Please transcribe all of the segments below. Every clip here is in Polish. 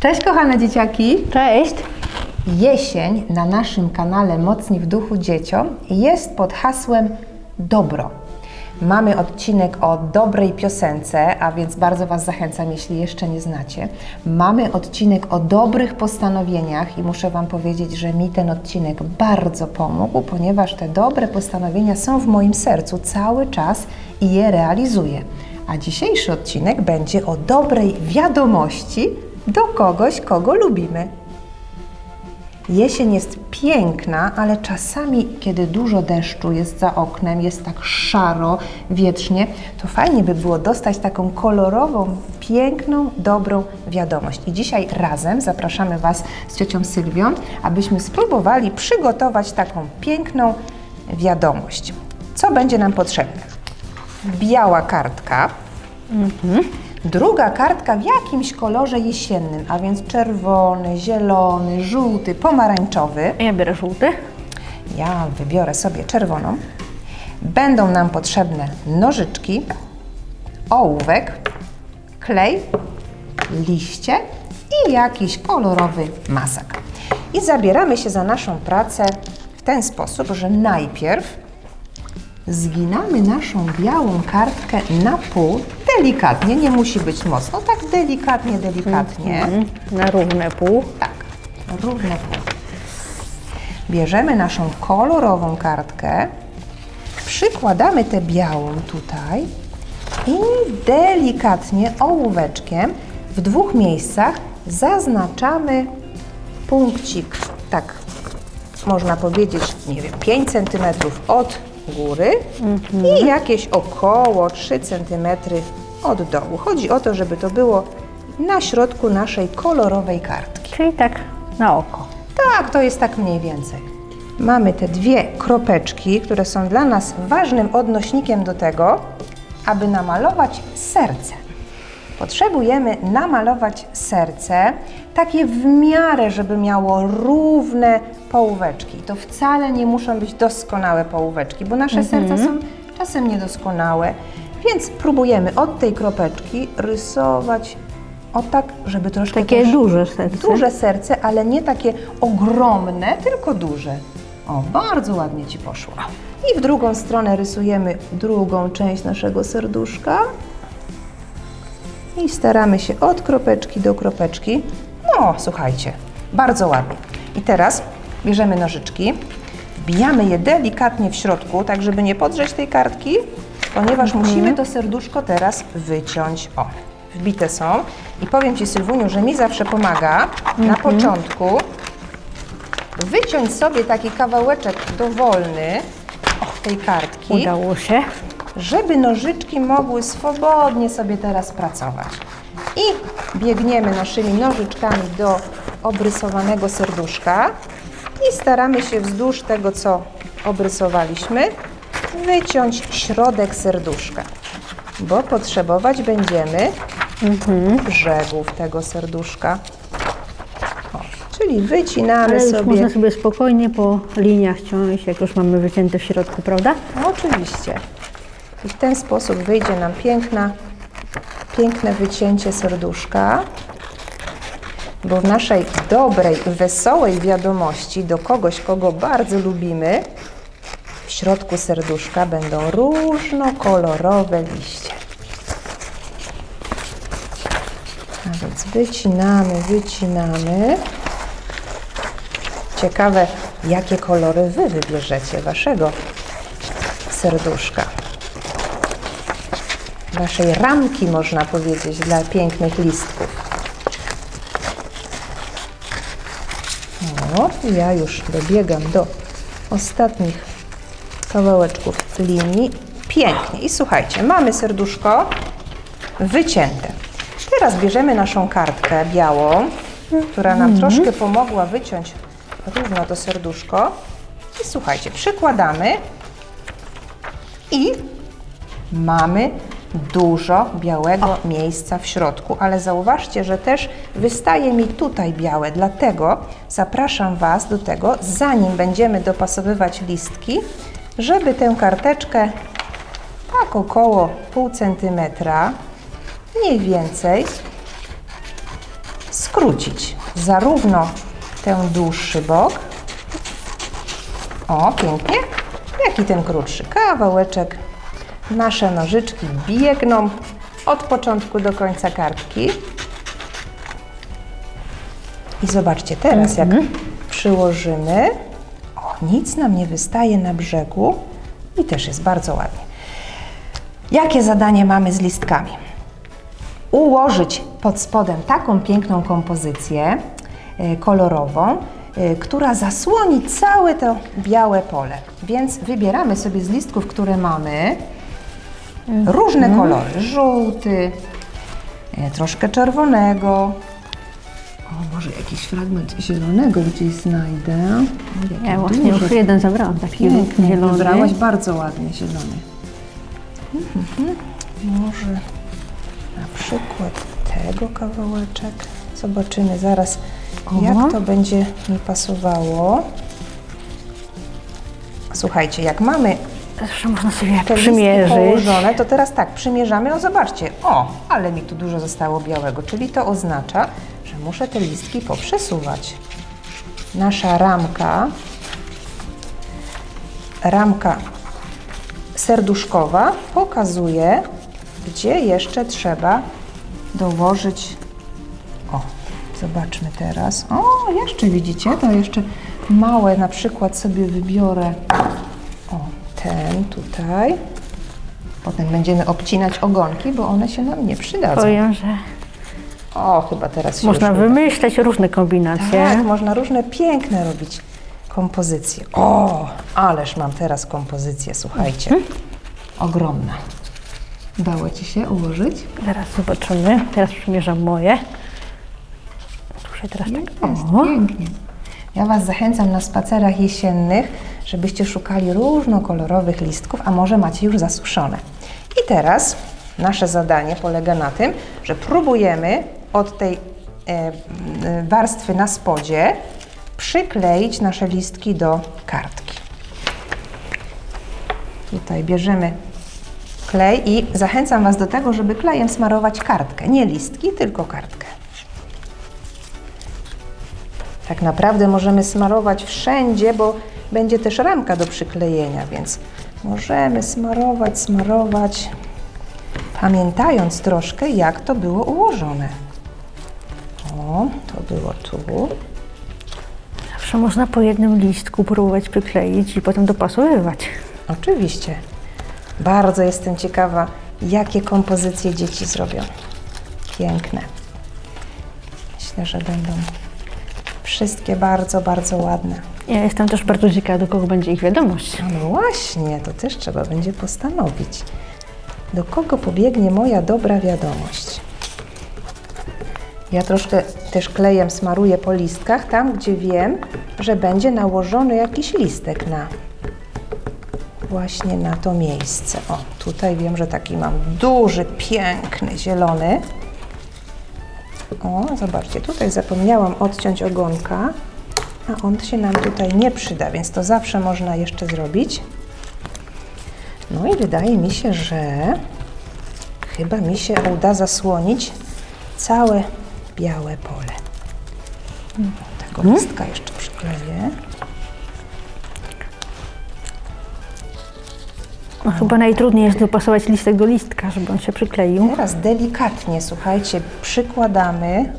Cześć kochane dzieciaki! Cześć! Jesień na naszym kanale Mocni w Duchu Dzieciom jest pod hasłem Dobro. Mamy odcinek o dobrej piosence, a więc bardzo Was zachęcam, jeśli jeszcze nie znacie. Mamy odcinek o dobrych postanowieniach i muszę Wam powiedzieć, że mi ten odcinek bardzo pomógł, ponieważ te dobre postanowienia są w moim sercu cały czas i je realizuję. A dzisiejszy odcinek będzie o dobrej wiadomości do kogoś, kogo lubimy. Jesień jest piękna, ale czasami, kiedy dużo deszczu jest za oknem, jest tak szaro, wietrznie, to fajnie by było dostać taką kolorową, piękną, dobrą wiadomość. I dzisiaj razem zapraszamy Was z ciocią Sylwią, abyśmy spróbowali przygotować taką piękną wiadomość. Co będzie nam potrzebne? Biała kartka, Druga kartka w jakimś kolorze jesiennym, a więc czerwony, zielony, żółty, pomarańczowy. Ja biorę żółty. Ja wybiorę sobie czerwoną. Będą nam potrzebne nożyczki, ołówek, klej, liście i jakiś kolorowy masak. I zabieramy się za naszą pracę w ten sposób, że najpierw zginamy naszą białą kartkę na pół, delikatnie, nie musi być mocno, tak delikatnie, delikatnie. Mhm. Na równe pół. Tak, równe pół. Bierzemy naszą kolorową kartkę, przykładamy tę białą tutaj i delikatnie ołóweczkiem w dwóch miejscach zaznaczamy punkcik, tak można powiedzieć, nie wiem, 5 cm od góry i jakieś około 3 cm od dołu. Chodzi o to, żeby to było na środku naszej kolorowej kartki. Czyli tak na oko. Tak, to jest tak mniej więcej. Mamy te dwie kropeczki, które są dla nas ważnym odnośnikiem do tego, aby namalować serce. Potrzebujemy namalować serce takie w miarę, żeby miało równe połóweczki. To wcale nie muszą być doskonałe połóweczki, bo nasze serca są czasem niedoskonałe. Więc próbujemy od tej kropeczki rysować o tak, żeby troszkę Takie też- duże serce. Duże serce, ale nie takie ogromne, tylko duże. O, bardzo ładnie Ci poszło. I w drugą stronę rysujemy drugą część naszego serduszka. I staramy się od kropeczki do kropeczki. No, słuchajcie, bardzo ładnie. I teraz bierzemy nożyczki, wbijamy je delikatnie w środku, tak żeby nie podrzeć tej kartki, ponieważ musimy to serduszko teraz wyciąć. O, wbite są. I powiem Ci, Sylwuniu, że mi zawsze pomaga na początku wyciąć sobie taki kawałeczek dowolny tej kartki Udało się. żeby nożyczki mogły swobodnie sobie teraz pracować. I biegniemy naszymi nożyczkami do obrysowanego serduszka i staramy się wzdłuż tego, co obrysowaliśmy, wyciąć środek serduszka, bo potrzebować będziemy brzegów tego serduszka. O, czyli wycinamy Ale już sobie. można sobie spokojnie po liniach ciąć, jak już mamy wycięte w środku, prawda? No, oczywiście. I w ten sposób wyjdzie nam piękna, piękne wycięcie serduszka, bo w naszej dobrej, wesołej wiadomości do kogoś, kogo bardzo lubimy, środku serduszka będą różnokolorowe liście. A więc wycinamy, wycinamy. Ciekawe, jakie kolory Wy wybierzecie Waszego serduszka. Waszej ramki, można powiedzieć, dla pięknych listków. O, ja już dobiegam do ostatnich kawałeczków linii. Pięknie. I słuchajcie, mamy serduszko wycięte. Teraz bierzemy naszą kartkę białą, która nam troszkę pomogła wyciąć równo to serduszko. I słuchajcie, przykładamy i mamy dużo białego miejsca w środku, ale zauważcie, że też wystaje mi tutaj białe, dlatego zapraszam Was do tego, zanim będziemy dopasowywać listki, żeby tę karteczkę tak około pół centymetra, mniej więcej, skrócić zarówno ten dłuższy bok, o pięknie, jak i ten krótszy kawałeczek. Nasze nożyczki biegną od początku do końca kartki. I zobaczcie teraz, jak przyłożymy. Nic nam nie wystaje na brzegu i też jest bardzo ładnie. Jakie zadanie mamy z listkami? Ułożyć pod spodem taką piękną kompozycję e, kolorową, e, która zasłoni całe to białe pole. Więc wybieramy sobie z listków, które mamy, różne kolory. Żółty, e, troszkę czerwonego. O, może jakiś fragment zielonego gdzieś znajdę. O, Ja właśnie już jeden zabrałam, taki piękny. zielony. Wybrałaś bardzo ładnie zielony. Mhm. Może na przykład tego kawałeczek. Zobaczymy zaraz, O. jak to będzie mi pasowało. Słuchajcie, jak mamy Zawsze można sobie listki przymierzyć. położone, to teraz tak, przymierzamy. O, zobaczcie, o, ale mi tu dużo zostało białego, czyli to oznacza, że muszę te listki poprzesuwać. Nasza ramka, ramka serduszkowa pokazuje, gdzie jeszcze trzeba dołożyć. O, zobaczmy teraz. O, jeszcze widzicie, to jeszcze małe na przykład sobie wybiorę. Tutaj. Potem będziemy obcinać ogonki, bo one się nam nie przydadzą. Powiem, że O, chyba teraz się można już uda. wymyśleć różne kombinacje. Tak, można różne piękne robić kompozycje. O, ależ mam teraz kompozycję, słuchajcie. Ogromna. Udało Ci się ułożyć? Zaraz zobaczymy. Teraz przymierzam moje. Muszę teraz tak. Jest, O, pięknie. Ja Was zachęcam na spacerach jesiennych, żebyście szukali różnokolorowych listków, a może macie już zasuszone. I teraz nasze zadanie polega na tym, że próbujemy od tej e, e, warstwy na spodzie przykleić nasze listki do kartki. Tutaj bierzemy klej i zachęcam Was do tego, żeby klejem smarować kartkę. Nie listki, tylko kartkę. Tak naprawdę możemy smarować wszędzie, bo będzie też ramka do przyklejenia, więc możemy smarować, smarować, pamiętając troszkę, jak to było ułożone. O, to było tu. zawsze można po jednym listku próbować przykleić i potem dopasowywać. Oczywiście. Bardzo jestem ciekawa, jakie kompozycje dzieci zrobią. Piękne. Myślę, że będą wszystkie bardzo, bardzo ładne. Ja jestem też bardzo ciekawa, do kogo będzie ich wiadomość. No właśnie, to też trzeba będzie postanowić. Do kogo pobiegnie moja dobra wiadomość? Ja troszkę też klejem smaruję po listkach, tam gdzie wiem, że będzie nałożony jakiś listek na właśnie na to miejsce. O, tutaj wiem, że taki mam duży, piękny, zielony. O, zobaczcie, tutaj zapomniałam odciąć ogonka, a on się nam tutaj nie przyda, więc to zawsze można jeszcze zrobić. No i wydaje mi się, że chyba mi się uda zasłonić całe białe pole. O, Tego listka jeszcze przykleję. No, chyba najtrudniej jest dopasować listek do listka, żeby on się przykleił. Teraz delikatnie, słuchajcie, przykładamy.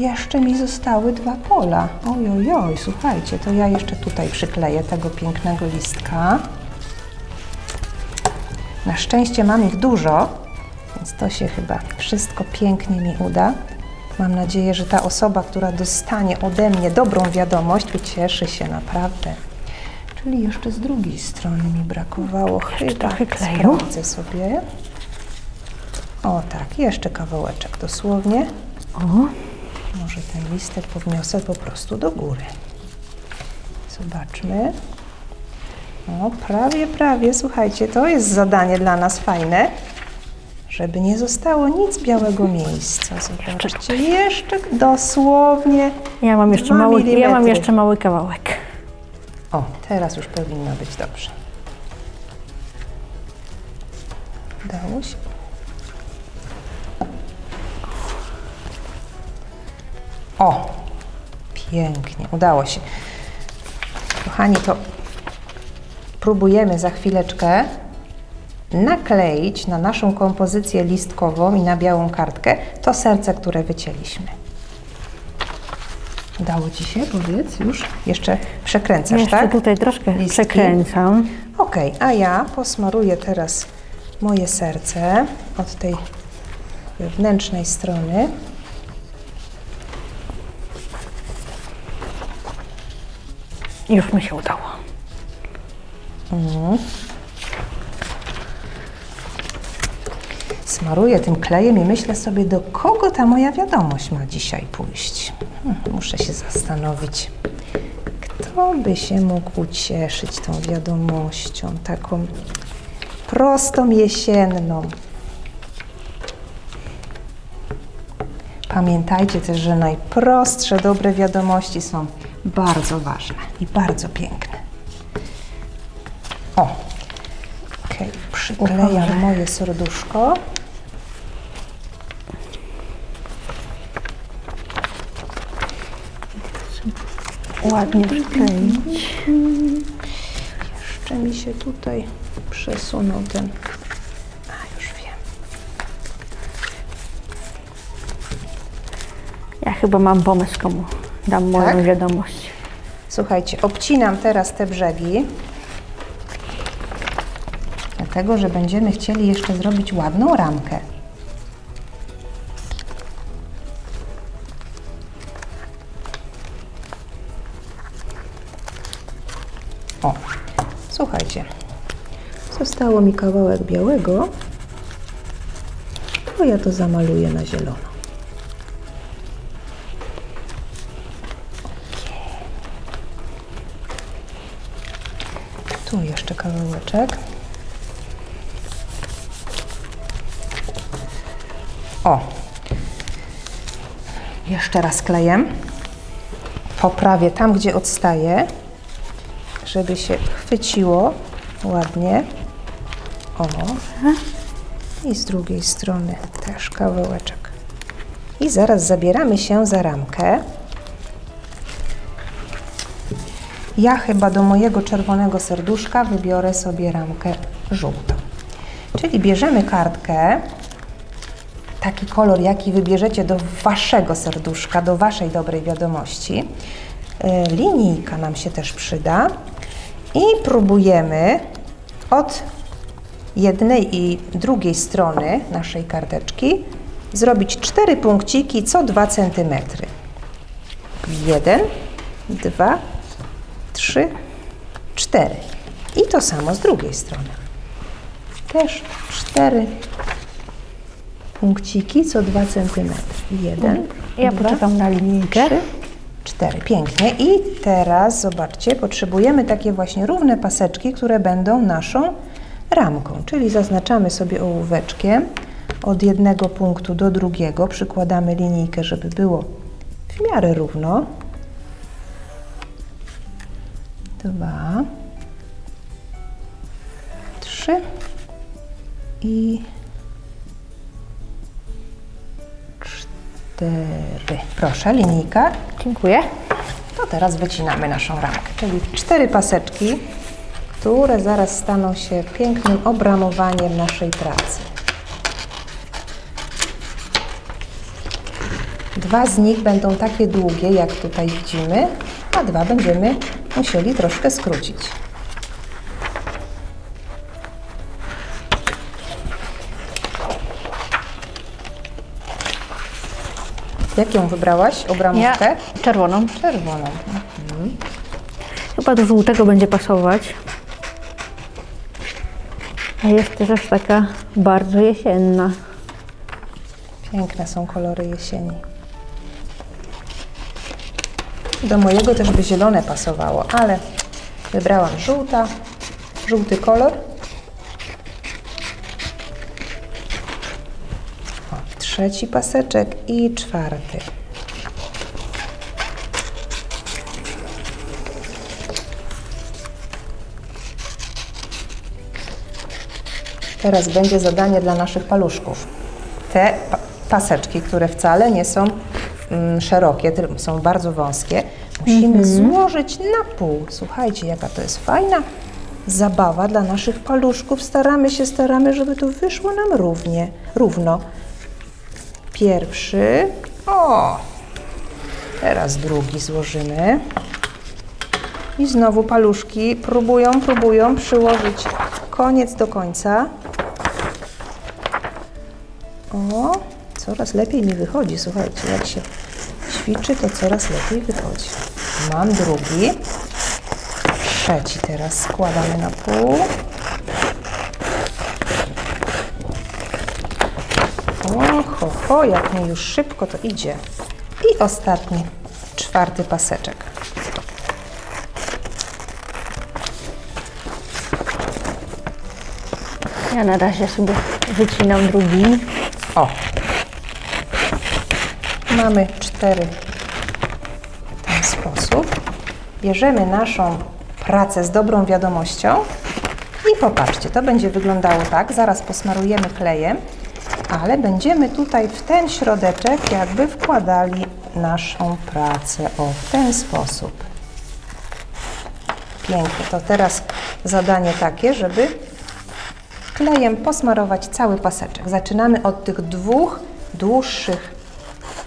Jeszcze mi zostały dwa pola. Oj, oj, oj, słuchajcie, to ja jeszcze tutaj przykleję tego pięknego listka. Na szczęście mam ich dużo, więc to się chyba wszystko pięknie mi uda. Mam nadzieję, że ta osoba, która dostanie ode mnie dobrą wiadomość, ucieszy się naprawdę. Czyli jeszcze z drugiej strony mi brakowało chyba. trochę kleju. Sprawdzę sobie. O tak, jeszcze kawałeczek dosłownie. O, Może ten listek powniosę po prostu do góry. Zobaczmy. O, prawie, prawie. Słuchajcie, to jest zadanie dla nas fajne, żeby nie zostało nic białego miejsca. Zobaczcie, jeszcze dosłownie. ja mam jeszcze mały, ja mam jeszcze mały kawałek. O, teraz już powinno być dobrze. Udało się. O, pięknie, udało się. Kochani, to próbujemy za chwileczkę nakleić na naszą kompozycję listkową i na białą kartkę to serce, które wycięliśmy. Udało Ci się, powiedz już? Jeszcze przekręcasz, Jeszcze tak? tutaj troszkę Listki. przekręcam. Ok, a ja posmaruję teraz moje serce od tej wewnętrznej strony. Już mi się udało. Smaruję tym klejem i myślę sobie, do kogo ta moja wiadomość ma dzisiaj pójść. Hmm, Muszę się zastanowić, kto by się mógł ucieszyć tą wiadomością, taką prostą jesienną. Pamiętajcie też, że najprostsze dobre wiadomości są bardzo ważne i bardzo piękne. O, okej, przyklejam moje serduszko. Ładnie przykleić. Jeszcze mi się tutaj przesunął ten. A, już wiem. Ja chyba mam pomysł, komu dam moją Tak? wiadomość. Słuchajcie, obcinam teraz te brzegi. Dlatego, że będziemy chcieli jeszcze zrobić ładną ramkę. O, słuchajcie, zostało mi kawałek białego, to ja to zamaluję na zielono. Kawałeczek. O! Jeszcze raz klejem. Poprawię tam, gdzie odstaje, żeby się chwyciło ładnie. O! I z drugiej strony też kawałeczek. I zaraz zabieramy się za ramkę. Ja chyba do mojego czerwonego serduszka wybiorę sobie ramkę żółtą. Czyli bierzemy kartkę, taki kolor, jaki wybierzecie do waszego serduszka, do waszej dobrej wiadomości. E, Linijka nam się też przyda i próbujemy od jednej i drugiej strony naszej karteczki zrobić cztery punkciki co 2 cm. Jeden, dwa, trzy, cztery. I to samo z drugiej strony. Też cztery punkciki co 2 cm. Jeden, Ja dwa, poczekam na linijkę. trzy, cztery. Pięknie. I teraz zobaczcie, potrzebujemy takie właśnie równe paseczki, które będą naszą ramką. Czyli zaznaczamy sobie ołóweczkiem od jednego punktu do drugiego. Przykładamy linijkę, żeby było w miarę równo. Dwa, trzy i cztery. Proszę, linijka. Dziękuję. To teraz wycinamy naszą ramkę, czyli cztery paseczki, które zaraz staną się pięknym obramowaniem naszej pracy. Dwa z nich będą takie długie, jak tutaj widzimy, a dwa będziemy musieli troszkę skrócić. Jaką wybrałaś Ja obramówkę? czerwoną. Czerwoną. Chyba do żółtego będzie pasować. A jest też taka bardzo jesienna. Piękne są kolory jesieni. Do mojego też by zielone pasowało, ale wybrałam żółta, żółty kolor. O, trzeci paseczek i czwarty. Teraz będzie zadanie dla naszych paluszków. Te pa paseczki, które wcale nie są szerokie, tylko są bardzo wąskie. Musimy złożyć na pół. Słuchajcie, jaka to jest fajna zabawa dla naszych paluszków. Staramy się, staramy, żeby to wyszło nam równie, równo. Pierwszy. O! Teraz drugi złożymy. I znowu paluszki próbują, próbują przyłożyć koniec do końca. Coraz lepiej mi wychodzi. Słuchajcie, jak się ćwiczy, to coraz lepiej wychodzi. Mam drugi. Trzeci teraz składamy na pół. O, ho, ho, jak mi już szybko to idzie. I ostatni, czwarty paseczek. Ja na razie sobie wycinam drugi. O! Mamy cztery w ten sposób. Bierzemy naszą pracę z dobrą wiadomością i popatrzcie, to będzie wyglądało tak. Zaraz posmarujemy klejem, ale będziemy tutaj w ten środeczek jakby wkładali naszą pracę. O, w ten sposób. Pięknie. To teraz zadanie takie, żeby klejem posmarować cały paseczek. Zaczynamy od tych dwóch dłuższych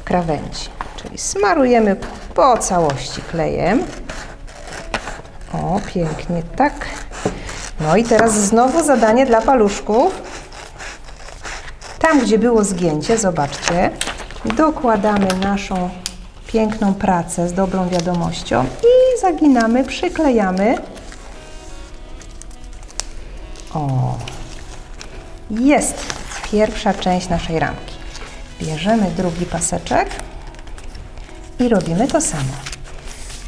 krawędzi, czyli smarujemy po całości klejem. O, pięknie, tak. No i teraz znowu zadanie dla paluszków. Tam, gdzie było zgięcie, zobaczcie, dokładamy naszą piękną pracę z dobrą wiadomością i zaginamy, przyklejamy. O, jest pierwsza część naszej ramki. Bierzemy drugi paseczek i robimy to samo.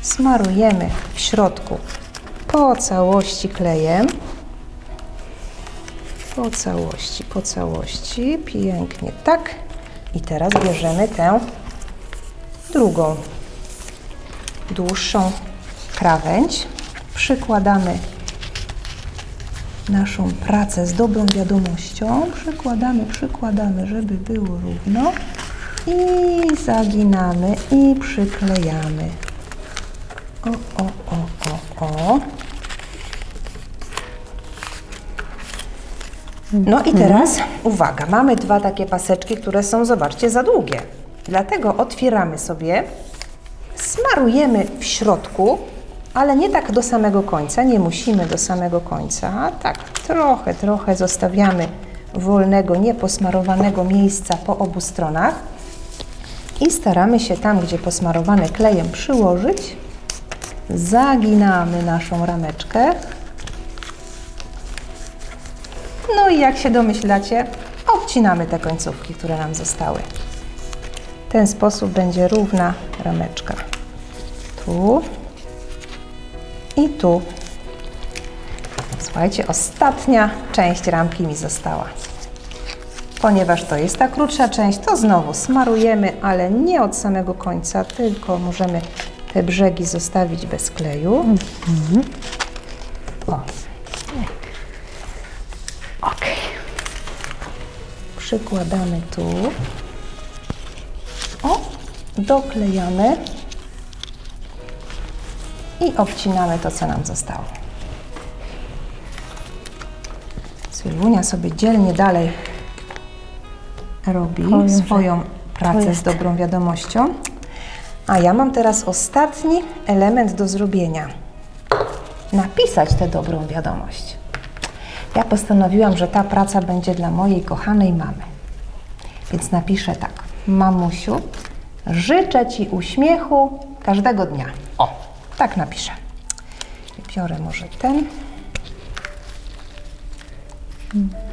Smarujemy w środku po całości klejem. Po całości, po całości. Pięknie, tak. I teraz bierzemy tę drugą, dłuższą krawędź. Przykładamy naszą pracę z dobrą wiadomością. Przykładamy, przykładamy, żeby było równo. I zaginamy i przyklejamy. O, o, o, o, o. No i teraz uwaga, mamy dwa takie paseczki, które są, zobaczcie, za długie. Dlatego otwieramy sobie, smarujemy w środku, ale nie tak do samego końca, nie musimy do samego końca. Tak, trochę, trochę zostawiamy wolnego, nieposmarowanego miejsca po obu stronach i staramy się tam, gdzie posmarowane klejem przyłożyć. Zaginamy naszą rameczkę. No i jak się domyślacie, obcinamy te końcówki, które nam zostały. W ten sposób będzie równa rameczka. Tu i tu. Słuchajcie, ostatnia część ramki mi została. Ponieważ to jest ta krótsza część, to znowu smarujemy, ale nie od samego końca, tylko możemy te brzegi zostawić bez kleju. O, Okej. przykładamy tu. O, doklejamy i obcinamy to, co nam zostało. Sylwunia sobie dzielnie dalej robi Powiem, swoją pracę z dobrą wiadomością. A ja mam teraz ostatni element do zrobienia. Napisać tę dobrą wiadomość. Ja postanowiłam, że ta praca będzie dla mojej kochanej mamy. Więc napiszę tak. Mamusiu, życzę Ci uśmiechu każdego dnia. Tak napiszę. Biorę może ten.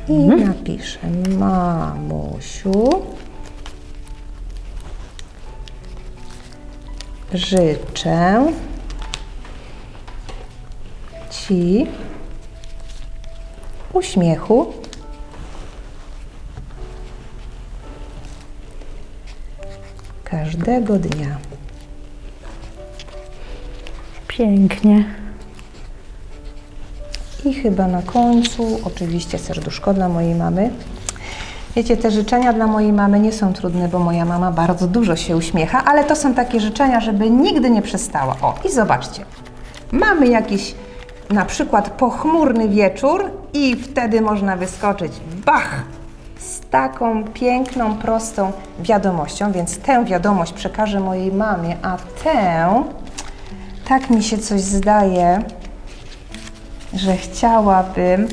I napiszę mamusiu, życzę Ci uśmiechu każdego dnia. Pięknie. I chyba na końcu, oczywiście serduszko dla mojej mamy. Wiecie, te życzenia dla mojej mamy nie są trudne, bo moja mama bardzo dużo się uśmiecha, ale to są takie życzenia, żeby nigdy nie przestała. O, i zobaczcie. Mamy jakiś na przykład pochmurny wieczór i wtedy można wyskoczyć. Bach! Z taką piękną, prostą wiadomością, więc tę wiadomość przekażę mojej mamie, a tę, tak mi się coś zdaje, że chciałabym,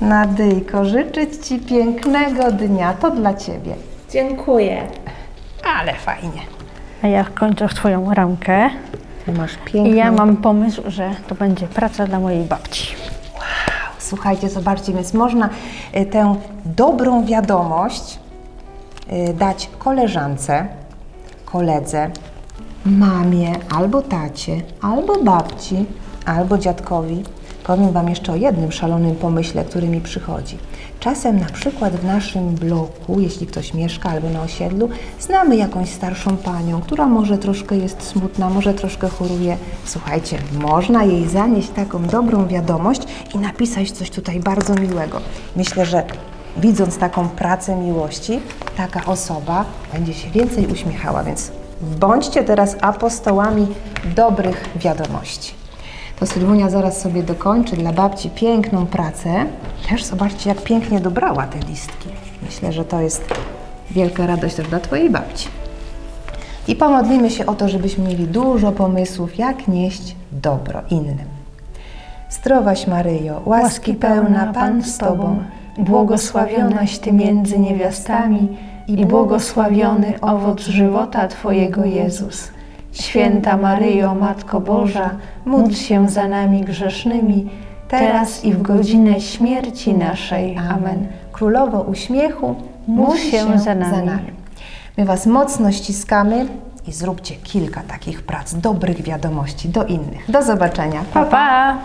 Nadyjko, życzyć Ci pięknego dnia. To dla Ciebie. Dziękuję. Ale fajnie. A ja kończę Twoją ramkę. Ty masz piękną... I ja mam pomysł, że to będzie praca dla mojej babci. Słuchajcie, zobaczcie, więc można y, tę dobrą wiadomość y, dać koleżance, koledze, mamie, albo tacie, albo babci, albo dziadkowi. Powiem Wam jeszcze o jednym szalonym pomyśle, który mi przychodzi. Czasem na przykład w naszym bloku, jeśli ktoś mieszka albo na osiedlu, znamy jakąś starszą panią, która może troszkę jest smutna, może troszkę choruje. Słuchajcie, można jej zanieść taką dobrą wiadomość i napisać coś tutaj bardzo miłego. Myślę, że widząc taką pracę miłości, taka osoba będzie się więcej uśmiechała, więc bądźcie teraz apostołami dobrych wiadomości. To Sylwunia zaraz sobie dokończy dla babci piękną pracę. Też zobaczcie, jak pięknie dobrała te listki. Myślę, że to jest wielka radość też dla Twojej babci. I pomodlimy się o to, żebyśmy mieli dużo pomysłów, jak nieść dobro innym. Zdrowaś Maryjo, łaski pełna Pan z Tobą, błogosławionaś Ty między niewiastami i błogosławiony owoc żywota Twojego Jezus. Święta Maryjo, Matko Boża, módl się za nami grzesznymi, teraz i w godzinę śmierci naszej. Amen. Królowo uśmiechu, módl się za nami. My Was mocno ściskamy i zróbcie kilka takich prac, dobrych wiadomości do innych. Do zobaczenia. Pa, pa!